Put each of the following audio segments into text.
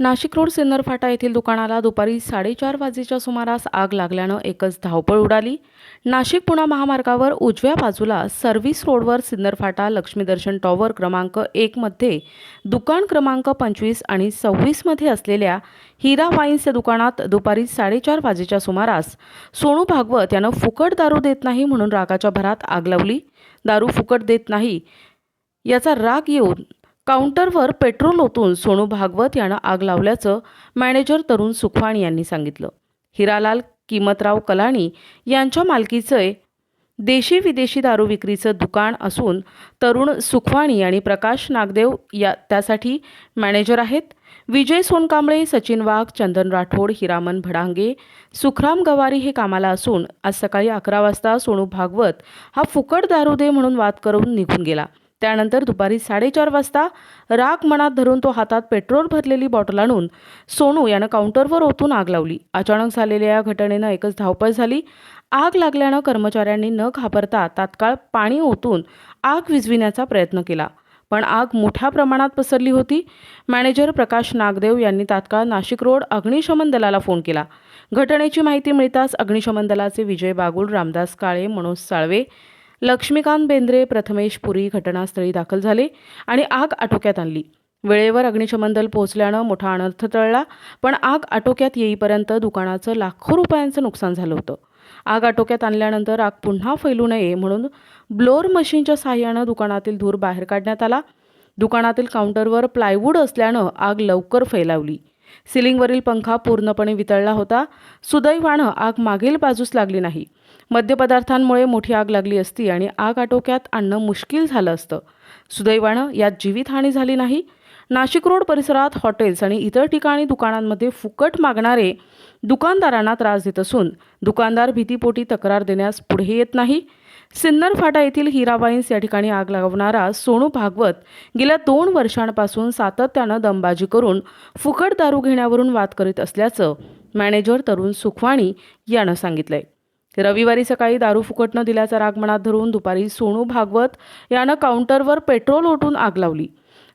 Nashik road Sinnar फाटा येथील दुकानाला दुपारी साडेचार वाजेच्या सुमारास आग लागल्यानं एकच धावपळ उडाली. नाशिक पुणा महामार्गावर उजव्या बाजूला सर्व्हिस रोडवर सिन्नर फाटा लक्ष्मीदर्शन टॉवर क्रमांक एकमध्ये दुकान क्रमांक पंचवीस आणि सव्वीसमध्ये असलेल्या हिरा वाईन्स या दुकानात दुपारी साडेचार वाजेच्या सुमारास सोनू भागवत यानं फुकट दारू देत नाही म्हणून रागाच्या भरात आग लावली. दारू फुकट देत नाही याचा राग येऊन काउंटरवर पेट्रोल ओतून सोनू भागवत यानं आग लावल्याचं मॅनेजर तरुण सुखवाणी यांनी सांगितलं. हिरालाल किमतराव कलाणी यांच्या मालकीचे देशी विदेशी दारू विक्रीचं दुकान असून तरुण सुखवाणी आणि प्रकाश नागदेव या त्यासाठी मॅनेजर आहेत. विजय सोनकांबळे सचिन वाघ चंदन राठोड हिरामन भडांगे सुखराम गवारी हे कामाला असून आज सकाळी अकरा वाजता सोनू भागवत हा फुकट दारू दे म्हणून वाद करून निघून गेला. त्यानंतर दुपारी साडेचार वाजता राग मनात धरून तो हातात पेट्रोल भरलेली बॉटल आणून सोनू यानं काउंटरवर ओतून आग लावली. अचानक झालेल्या या घटनेनं एकच धावपळ झाली. आग लागल्यानं कर्मचाऱ्यांनी न घाबरता तात्काळ पाणी ओतून आग विझविण्याचा प्रयत्न केला. पण आग मोठ्या प्रमाणात पसरली होती. मॅनेजर प्रकाश नागदेव यांनी तात्काळ नाशिक रोड अग्निशमन दलाला फोन केला. घटनेची माहिती मिळताच अग्निशमन दलाचे विजय बागुल रामदास काळे मनोज साळवे लक्ष्मीकांत बेंद्रे प्रथमेश पुरी घटनास्थळी दाखल झाले आणि आग आटोक्यात आणली. वेळेवर अग्निशमन दल पोहोचल्यानं मोठा अनर्थ टळला पण आग आटोक्यात येईपर्यंत दुकानाचं लाखो रुपयांचं नुकसान झालं होतं. आग आटोक्यात आणल्यानंतर आग पुन्हा फैलू नये म्हणून ब्लोअर मशीनच्या सहाय्यानं दुकानातील धूर बाहेर काढण्यात आला. दुकानातील काउंटरवर प्लायवूड असल्यानं आग लवकर फैलावली. सिलिंगवरील पंखा पूर्णपणे वितळला होता. सुदैवानं आग मागील बाजूस लागली नाही. मद्यपदार्थांमुळे मोठी आग लागली असती आणि आग आटोक्यात आणणं मुश्किल झालं असतं. सुदैवानं यात जीवितहानी झाली नाही. नाशिक रोड परिसरात हॉटेल्स आणि इतर ठिकाणी दुकानांमध्ये फुकट मागणारे दुकानदारांना त्रास देत असून दुकानदार भीतीपोटी तक्रार देण्यास पुढे येत नाही. सिन्नर फाटा येथील हिरा वाईन्स या ठिकाणी आग लावणारा सोनू भागवत गेल्या दोन वर्षांपासून सातत्यानं दमबाजी करून फुकट दारू घेण्यावरून वाद करीत असल्याचं मॅनेजर तरुण सुखवाणी यानं सांगितलंय. रविवारी सकाळी दारू फुकट न दिल्याचा राग मनात धरून दुपारी सोनू भागवत यानं काउंटरवर पेट्रोल ओतून आग लावली.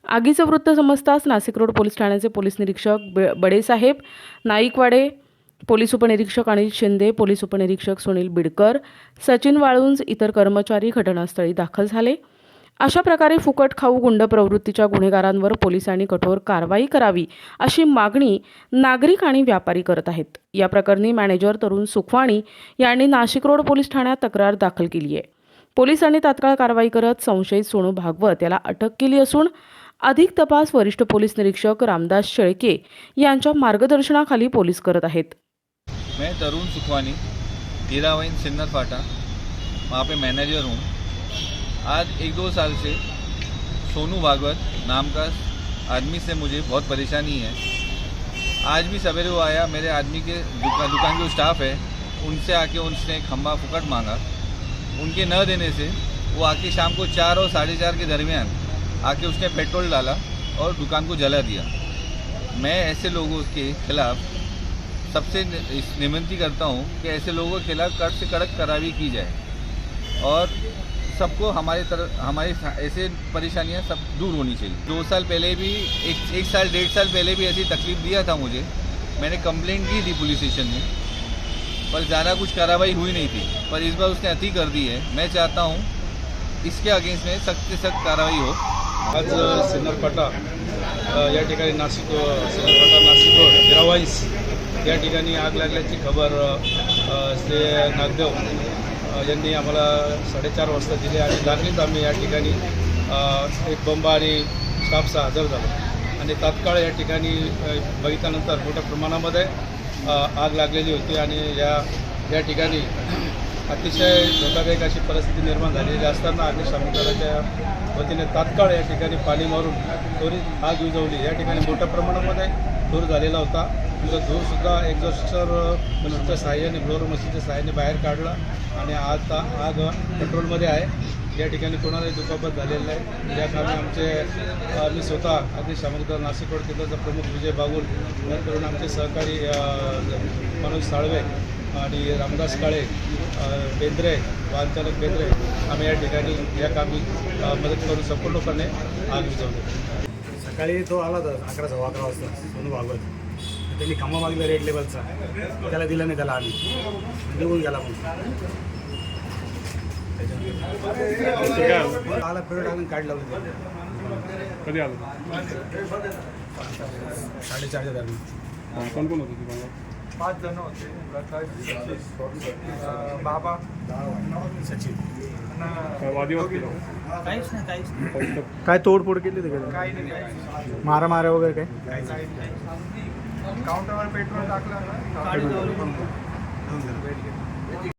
आगीचं वृत्त समजताच नाशिक रोड पोलीस ठाण्याचे पोलीस निरीक्षक ब बडेसाहेब नाईकवाडे पोलीस उपनिरीक्षक अनिल शिंदे पोलीस उपनिरीक्षक सुनील बिडकर सचिन वाळुंज इतर कर्मचारी घटनास्थळी दाखल झाले. अशा प्रकारे फुकट खाऊ गुंड प्रवृत्तीच्या गुन्हेगारांवर पोलिसांनी कठोर कारवाई करावी अशी मागणी नागरिक आणि व्यापारी करत आहेत. या प्रकरणी मॅनेजर तरुण सुखवाणी यांनी नाशिक रोड पोलीस ठाण्यात तक्रार दाखल केली आहे पोलिसांनी तात्काळ कारवाई करत संशयित सोनू भागवत याला अटक केली असून अधिक तपास वरिष्ठ पोलीस निरीक्षक रामदास शेळके यांच्या मार्गदर्शनाखाली पोलीस करत आहेत. मैं तरुण सुखवानी हीरावाइन सिन्नर फाटा वहाँ पे मैनेजर हूँ। आज एक दो साल से सोनू भागवत नाम का आदमी से मुझे बहुत परेशानी है। आज भी सवेरे वो आया मेरे आदमी के दुकान दुकान जो स्टाफ है उनसे आके उसने खम्बा फुकट मांगा। उनके न देने से वो आके शाम को चार और साढ़े चार के दरमियान आके उसने पेट्रोल डाला और दुकान को जला दिया। मैं ऐसे लोगों के खिलाफ सबसे निमंती करता हूँ कि ऐसे लोगों के खिलाफ कड़क से कड़क कार्रवाई की जाए और सबको हमारे तरफ़ हमारी ऐसे परेशानियाँ सब दूर होनी चाहिए। दो साल पहले भी, एक एक साल, डेढ़ साल पहले भी ऐसी तकलीफ़ दिया था मुझे। मैंने कंप्लेंट की थी पुलिस स्टेशन में, पर ज़्यादा कुछ कार्रवाई हुई नहीं थी। पर इस बार उसने अति कर दी है। मैं चाहता हूँ इसके अगेंस्ट में सख्त से सख्त कार्रवाई हो। आज सिन्नरपाटा या ठिकाणी नाशिक सिन्नरपाटा नाशिक रोड हिरावाईस या ठिकाणी आग लागल्याची खबर श्री नागदेव यांनी आम्हाला साडेचार वाजता दिली आणि लागलीच आम्ही या ठिकाणी एक बंब आणि स्टाफचा हजर झालो. आणि तात्काळ या ठिकाणी बघितल्यानंतर मोठ्या प्रमाणामध्ये आग लागलेली होती आणि या या ठिकाणी अतिशय धोकादायक अशी परिस्थिती निर्माण झालेली असताना अग्निशामक दलाच्या वतीने तात्काळ या ठिकाणी पाणी मारून त्वरित आग विजवली या ठिकाणी मोठ्या प्रमाणामध्ये धूर झालेला होता. तो धूरसुद्धा एक्झॉस्टर मनूच्या सहाय्याने ब्लोअर मशीनच्या सहाय्याने बाहेर काढला आणि आता आग कंट्रोलमध्ये आहे. या ठिकाणी कोणालाही दुखापत झालेलं नाही. या कामी आमचे मी स्वतः अग्निशामक दल नाशिक रोड केंद्राचा प्रमुख विजय बागुल नंतर आमचे सहकारी मनोज साळवे आणि रामदास काळे बेंद्रे वाहनचालक बेंद्रे आम्ही या ठिकाणी या कामी मदत करून संपूर्णपणे आग विझवली सकाळी तो आला होता अकरा सव्वा अकरा वाजता सोनू भागवत. त्यांनी खंबा मागला रेड लेवलचा त्याला दिला नाही त्याला आम्ही. निघून गेला मग आलं पेट्रोल टाकून काढला होता. कधी आलं? साडेचारच्या दरम्यान. कोण कोण होतं पाच जण होते. बाबा सचिन. काय वादिवाद केला? काहीच नाही काहीच नाही. फक्त काय तोडफोड केली का? काही नाही काही. मारा मारा वगैरे काय काउंटरवर पेट्रोल टाकलं ना?